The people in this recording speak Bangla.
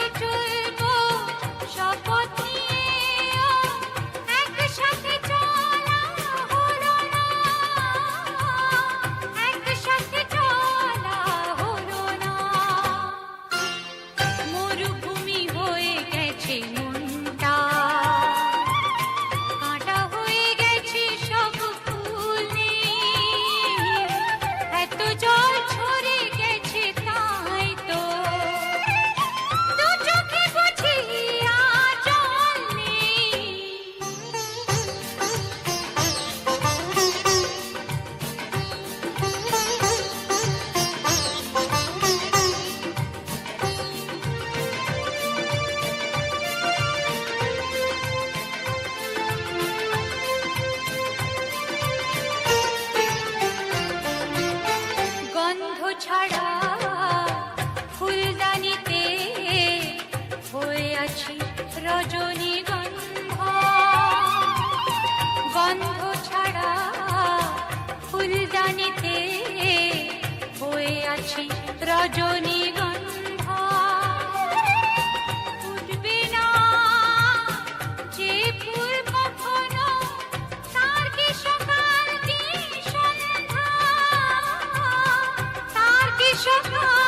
से चुल ছাড়া ফুলদানিতে হয়ে আছি রজনী গন্ধ গন্ধ ছাড়া ফুলদানিতে হয়ে আছি রজনী 你好。